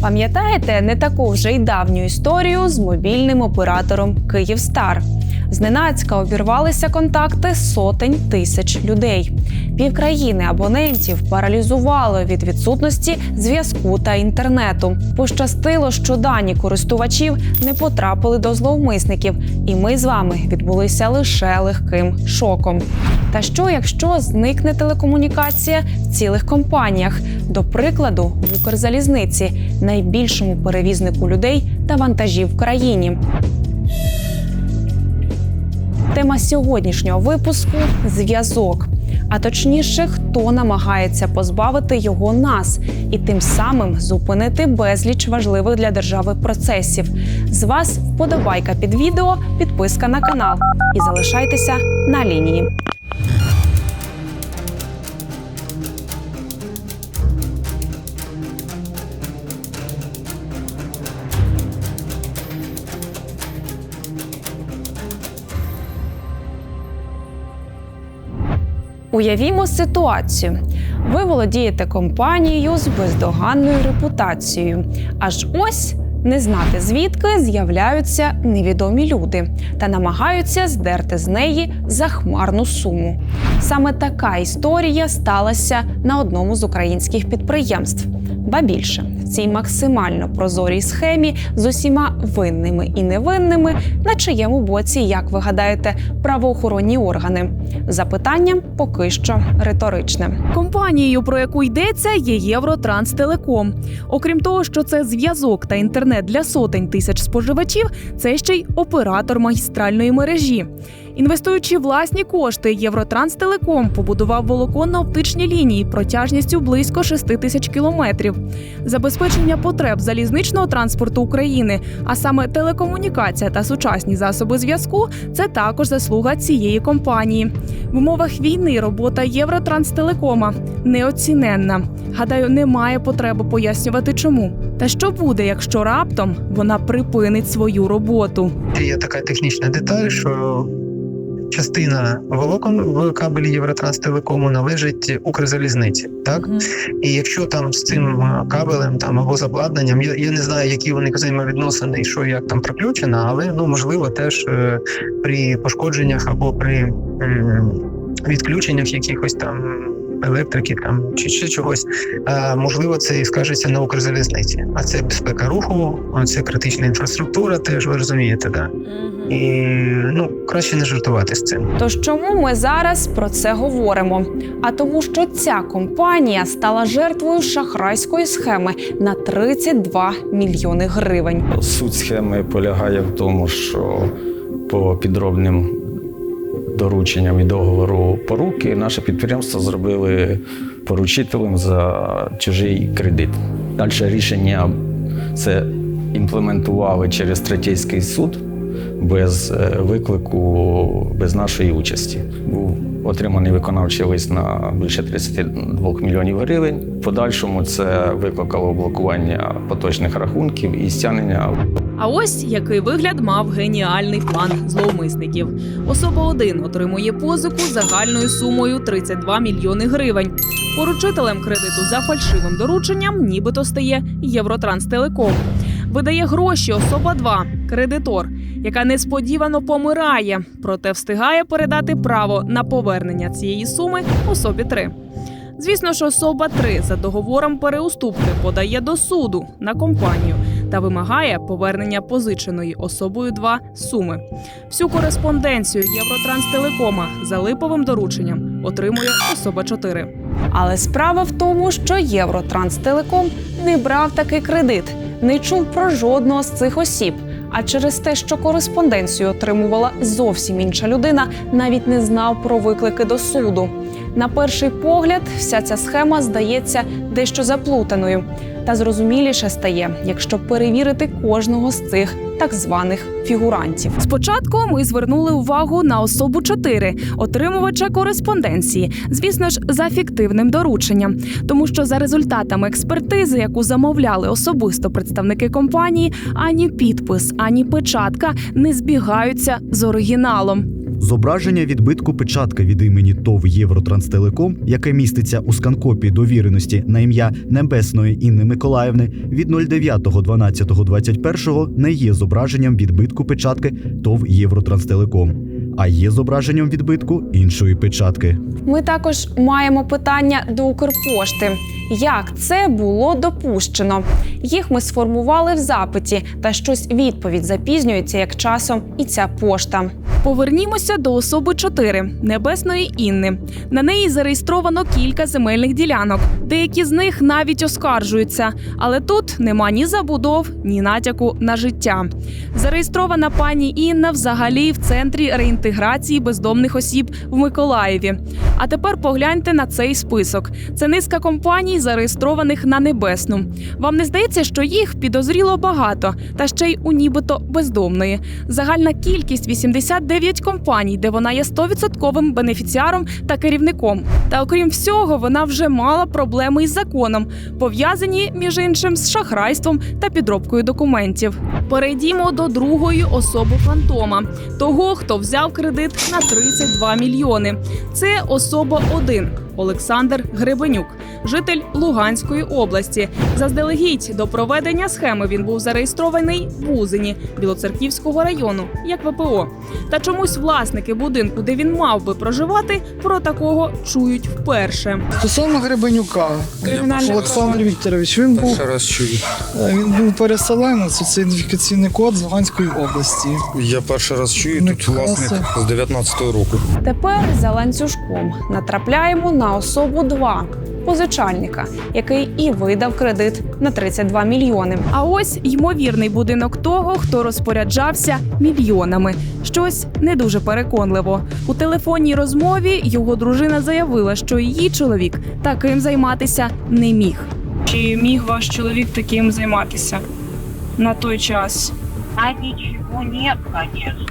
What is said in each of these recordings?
Пам'ятаєте не таку вже й давню історію з мобільним оператором Київстар? Зненацька обірвалися контакти сотень тисяч людей. Півкраїни абонентів паралізувало від відсутності зв'язку та інтернету. Пощастило, що дані користувачів не потрапили до зловмисників, і ми з вами відбулися лише легким шоком. Та що, якщо зникне телекомунікація в цілих компаніях, до прикладу, в Укрзалізниці, найбільшому перевізнику людей та вантажів в країні? Тема сьогоднішнього випуску зв'язок. А точніше, хто намагається позбавити його нас і тим самим зупинити безліч важливих для держави процесів. З вас вподобайка під відео, підписка на канал і залишайтеся на лінії. Уявімо ситуацію. Ви володієте компанією з бездоганною репутацією. Аж ось не знати звідки з'являються невідомі люди та намагаються здерти з неї захмарну суму. Саме така історія сталася на одному з українських підприємств. Ба більше в цій максимально прозорій схемі з усіма винними і невинними, на чиєму боці, як ви гадаєте, правоохоронні органи. Запитання поки що риторичне. Компанією, про яку йдеться, є Євротранстелеком. Окрім того, що це зв'язок та інтернет для сотень тисяч споживачів, це ще й оператор магістральної мережі. Інвестуючи власні кошти, Євротранстелеком побудував волоконно-оптичні лінії протяжністю близько 6 тисяч кілометрів. Забезпечення потреб залізничного транспорту України, а саме телекомунікація та сучасні засоби зв'язку, це також заслуга цієї компанії. В умовах війни робота Євротранстелекома неоціненна. Гадаю, немає потреби пояснювати, чому. Та що буде, якщо раптом вона припинить свою роботу? Є така технічна деталь, що частина волокон в кабелі Євротранстелекому належить Укрзалізниці. Так і якщо там з цим кабелем там або з обладнанням, я, я не знаю, які вони взаємовідносини і що як там приключено, але ну можливо теж е, при пошкодженнях або при е, відключеннях якихось там. Електрики там чи ще чогось е, можливо, це і скажеться на Укрзалізниці. А це безпека руху, а це критична інфраструктура. Теж ви розумієте, да і ну краще не жартувати з цим. Тож чому ми зараз про це говоримо? А тому, що ця компанія стала жертвою шахрайської схеми на 32 мільйони гривень. Суть схеми полягає в тому, що по підробним дорученням і договору поруки наше підприємство зробили поручителем за чужий кредит. Далі рішення це імплементували через третійський суд без е, виклику, без нашої участі. Був отриманий виконавчий лист на більше 32 мільйонів гривень. В подальшому це викликало блокування поточних рахунків і стягнення А ось який вигляд мав геніальний план зловмисників. Особа 1 отримує позику загальною сумою 32 мільйони гривень. Поручителем кредиту за фальшивим дорученням нібито стає Євротранстелеком. Видає гроші особа 2 кредитор, яка несподівано помирає, проте встигає передати право на повернення цієї суми особі 3. Звісно ж, особа 3 за договором переуступки подає до суду на компанію та вимагає повернення позиченої особою 2 суми. Всю кореспонденцію Євротранстелекома за липовим дорученням отримує особа 4. Але справа в тому, що Євротранстелеком не брав такий кредит, не чув про жодного з цих осіб. А через те, що кореспонденцію отримувала зовсім інша людина, навіть не знав про виклики до суду. На перший погляд, вся ця схема здається дещо заплутаною. Та зрозуміліше стає, якщо перевірити кожного з цих так званих фігурантів. Спочатку ми звернули увагу на особу 4 отримувача кореспонденції, звісно ж, за фіктивним дорученням, тому що за результатами експертизи, яку замовляли особисто представники компанії, ані підпис, ані печатка не збігаються з оригіналом. Зображення відбитку печатки від імені ТОВ Євротранстелеком, яке міститься у сканкопі довіреності на ім'я Небесної Інни Миколаївни від 09.12.21 не є зображенням відбитку печатки ТОВ Євротранстелеком, а є зображенням відбитку іншої печатки. Ми також маємо питання до Укрпошти. Як це було допущено? Їх ми сформували в запиті, та щось відповідь запізнюється як часом і ця пошта. Повернімося до особи 4 Небесної Інни. На неї зареєстровано кілька земельних ділянок. Деякі з них навіть оскаржуються, але тут нема ні забудов, ні натяку на життя. Зареєстрована пані Інна взагалі в центрі реінтеграції бездомних осіб в Миколаєві. А тепер погляньте на цей список. Це низка компаній, зареєстрованих на небесну. Вам не здається, що їх підозріло багато, та ще й у нібито бездомної. Загальна кількість 89 компаній, де вона є 100% бенефіціаром та керівником. Та окрім всього, вона вже мала проблеми із законом, пов'язані між іншим з шахрайством та підробкою документів. Перейдімо до другої особи фантома, того, хто взяв кредит на 32 мільйони. Це особа 1 Олександр Гребенюк, житель Луганської області. Заздалегідь до проведення схеми він був зареєстрований в Узині Білоцерківського району як ВПО. Та чомусь власники будинку, де він мав би проживати, про такого чують вперше. Стосовно Гребенюка, Олександр Вікторович, він був, раз чую. е, він був переселенець, це ідентифікаційний код з Луганської області. Я перший раз чую тут власник з 19-го року. Тепер за ланцюжком натрапляємо на особу 2 позичальника, який і видав кредит на 32 мільйони. А ось ймовірний будинок того, хто розпоряджався мільйонами. Щось не дуже переконливо. У телефонній розмові його дружина заявила, що її чоловік таким займатися не міг. Чи міг ваш чоловік таким займатися на той час? А ничего нет, конечно.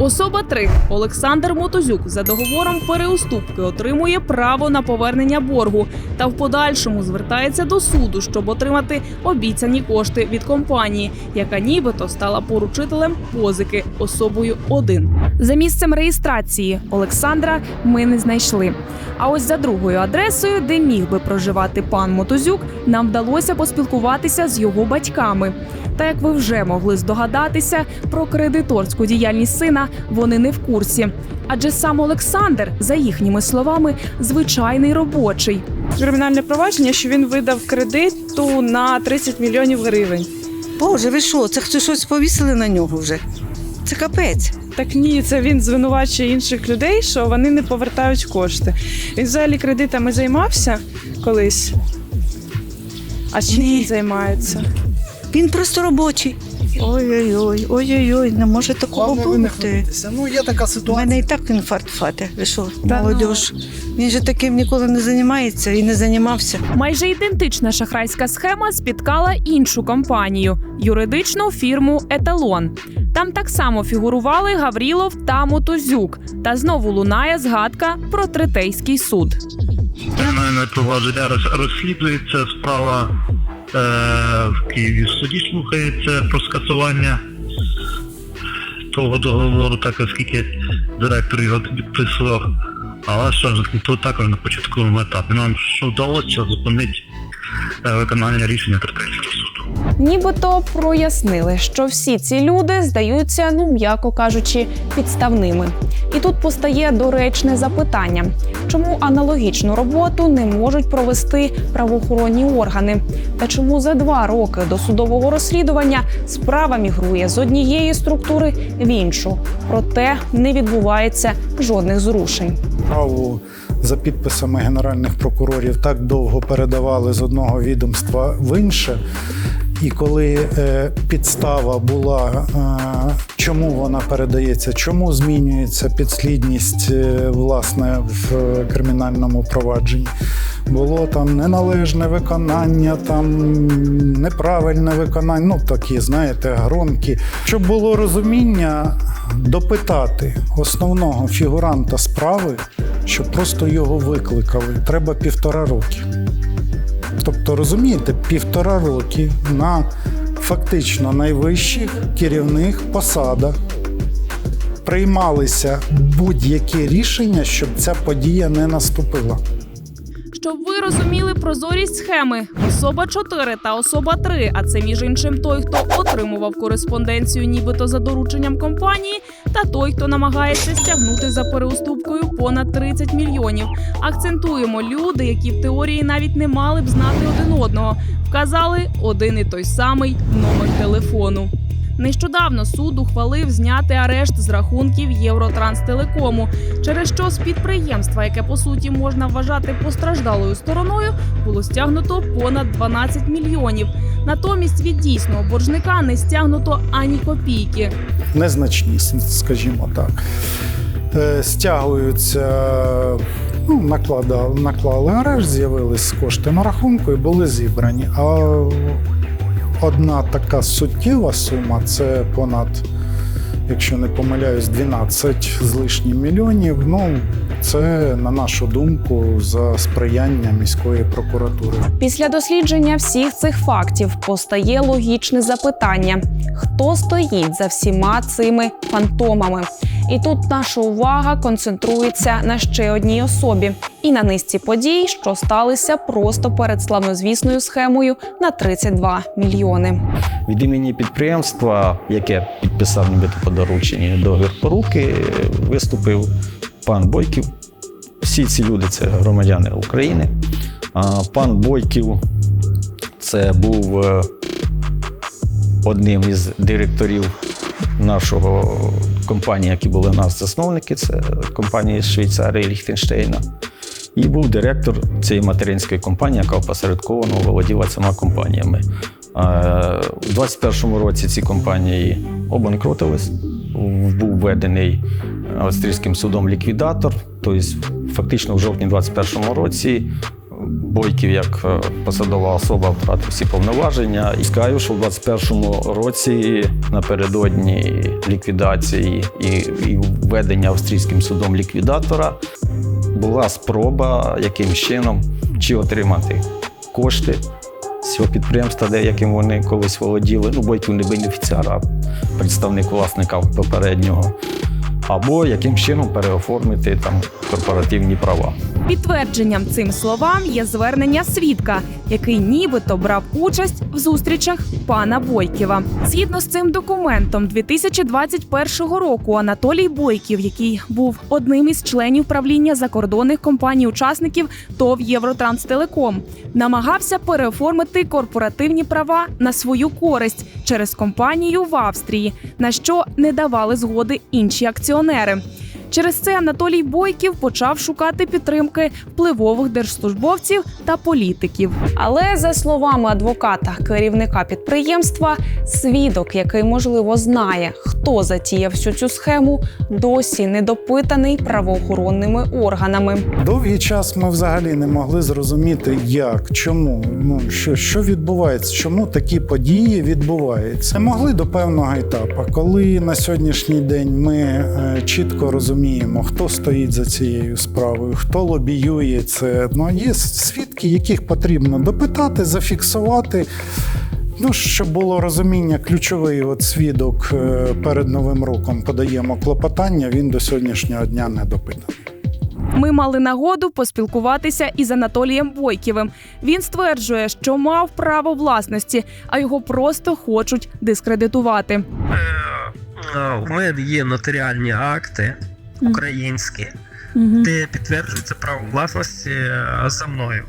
Особа 3. Олександр Мотозюк за договором переуступки отримує право на повернення боргу та в подальшому звертається до суду, щоб отримати обіцяні кошти від компанії, яка нібито стала поручителем позики особою 1. За місцем реєстрації Олександра ми не знайшли. А ось за другою адресою, де міг би проживати пан Мотозюк, нам вдалося поспілкуватися з його батьками. Та як ви вже могли здогадатися, про кредиторську діяльність сина вони не в курсі. Адже сам Олександр, за їхніми словами, звичайний робочий. Кримінальне провадження, що він видав кредиту на 30 мільйонів гривень. Боже, ви що? Це хтось щось повісили на нього вже? Це капець. Так ні, це він звинувачує інших людей, що вони не повертають кошти. Він взагалі кредитами займався колись. А чим він займається? Він просто робочий. Ой-ой-ой, ой-ой-ой, не може такого Головне, ви не бути. хвилюйтеся. Ну, є така У ситуація. мене і так інфаркт фати. Ви що, Та молодіж? Він же таким ніколи не займається і не займався. Майже ідентична шахрайська схема спіткала іншу компанію юридичну фірму Еталон. Там так само фігурували Гаврілов та Мотозюк. Та знову лунає згадка про третейський суд. Кримінальне провадження роз- розслідується справа в Києві суді слухається про скасування того договору, так оскільки директор його підписував. Але що ж, тут також на початковому етапі. Нам що вдалося зупинити е, виконання рішення Терпельського суду. Нібито прояснили, що всі ці люди здаються, ну м'яко кажучи, підставними. І тут постає доречне запитання: чому аналогічну роботу не можуть провести правоохоронні органи? Та чому за два роки до судового розслідування справа мігрує з однієї структури в іншу? Проте не відбувається жодних зрушень. за підписами генеральних прокурорів так довго передавали з одного відомства в інше. І коли е, підстава була, е, чому вона передається, чому змінюється підслідність е, власне в кримінальному провадженні, було там неналежне виконання, там неправильне виконання, ну такі, знаєте, громкі. Щоб було розуміння, допитати основного фігуранта справи, щоб просто його викликали, треба півтора роки. Тобто, розумієте, півтора роки на фактично найвищих керівних посадах приймалися будь-які рішення, щоб ця подія не наступила. Щоб ви розуміли прозорість схеми, особа 4 та особа 3, а це між іншим той, хто отримував кореспонденцію, нібито за дорученням компанії, та той, хто намагається стягнути за переуступкою понад 30 мільйонів. Акцентуємо люди, які в теорії навіть не мали б знати один одного, вказали один і той самий номер телефону. Нещодавно суд ухвалив зняти арешт з рахунків Євротранстелекому, через що з підприємства, яке по суті можна вважати постраждалою стороною, було стягнуто понад 12 мільйонів. Натомість від дійсного боржника не стягнуто ані копійки. Незначні, скажімо так. Е, Стягуються, ну, накладали, наклали арешт, з'явились кошти на рахунку і були зібрані. А одна така суттєва сума це понад, якщо не помиляюсь, 12 з лишнім мільйонів. Ну, це, на нашу думку, за сприяння міської прокуратури. Після дослідження всіх цих фактів постає логічне запитання: хто стоїть за всіма цими фантомами? І тут наша увага концентрується на ще одній особі і на низці подій, що сталися просто перед славнозвісною схемою на 32 мільйони. Від імені підприємства, яке підписав нібито по дорученню договір поруки, виступив пан Бойків. Всі ці люди це громадяни України. Пан Бойків це був е, одним із директорів нашого компанії, які були у нас засновники, це компанії з Швейцарії Ліхтенштейна. І був директор цієї материнської компанії, яка опосередковано володіла цими компаніями. Е, У 2021 році ці компанії обанкротились. Був введений австрійським судом ліквідатор. Тобто, фактично, в жовтні 2021 році Бойків як е, посадова особа втратив всі повноваження. І скажу, що в 2021 році напередодні ліквідації і, і введення австрійським судом ліквідатора була спроба яким чином чи отримати кошти з цього підприємства, де яким вони колись володіли. Ну, Бойків не бенефіціар, а представник власника попереднього. Або яким чином переоформити там корпоративні права. Підтвердженням цим словам є звернення свідка, який нібито брав участь в зустрічах пана Бойківа. Згідно з цим документом, 2021 року Анатолій Бойків, який був одним із членів правління закордонних компаній-учасників ТОВ Євротранстелеком, намагався переоформити корпоративні права на свою користь через компанію в Австрії, на що не давали згоди інші акціонери. Через це Анатолій Бойків почав шукати підтримки впливових держслужбовців та політиків. Але за словами адвоката, керівника підприємства, свідок, який можливо знає, хто затіяв всю цю схему, досі не допитаний правоохоронними органами. Довгий час ми взагалі не могли зрозуміти, як, чому, ну що, що відбувається, чому такі події відбуваються. Могли до певного етапу, коли на сьогоднішній день ми е, чітко розуміємо, хто стоїть за цією справою, хто лобіює це. Ну є свідки, яких потрібно допитати, зафіксувати. Ну, щоб було розуміння, ключовий от свідок е, перед новим роком подаємо клопотання. Він до сьогоднішнього дня не допитаний. Ми мали нагоду поспілкуватися із Анатолієм Бойківим. Він стверджує, що мав право власності, а його просто хочуть дискредитувати. Е, У мене є нотаріальні акти українські, де підтверджується право власності е, за мною.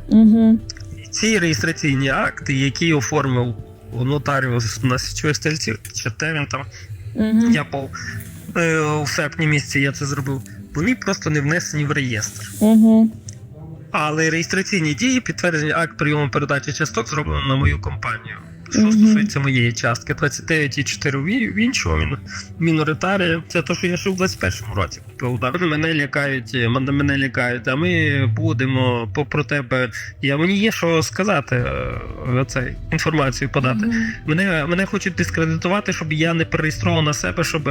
І Ці реєстраційні акти, які оформив нотаріус на січовій стільці, він там я був е, у серпні місяці я це зробив. Вони просто не внесені в реєстр. Але реєстраційні дії, підтвердження акт прийому передачі часток зроблено на мою компанію. Що стосується моєї частки, 29,4 в в іншого мін- міноритарія. Це те, що я ще в 21-му році купив. Вони Мене лякають, мене, мене лякають, а ми будемо про тебе. Я мені є що сказати, е, це інформацію подати. Мене, мене хочуть дискредитувати, щоб я не переєстрував на себе, щоб,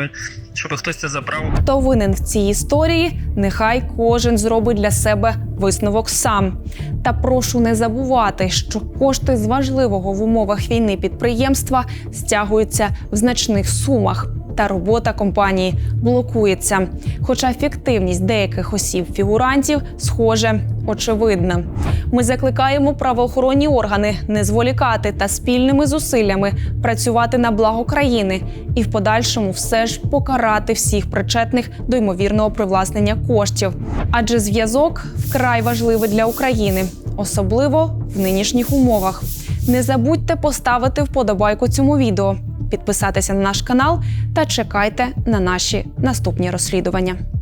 щоб хтось це забрав. Хто винен в цій історії? Нехай кожен зробить для себе висновок сам. Та прошу не забувати, що кошти з важливого в умовах війни підприємства стягуються в значних сумах. та робота компанії блокується. Хоча фіктивність деяких осіб фігурантів, схоже, очевидна. Ми закликаємо правоохоронні органи не зволікати та спільними зусиллями працювати на благо країни і в подальшому все ж покарати всіх причетних до ймовірного привласнення коштів. Адже зв'язок вкрай важливий для України, особливо в нинішніх умовах. Не забудьте поставити вподобайку цьому відео, підписатися на наш канал та чекайте на наші наступні розслідування.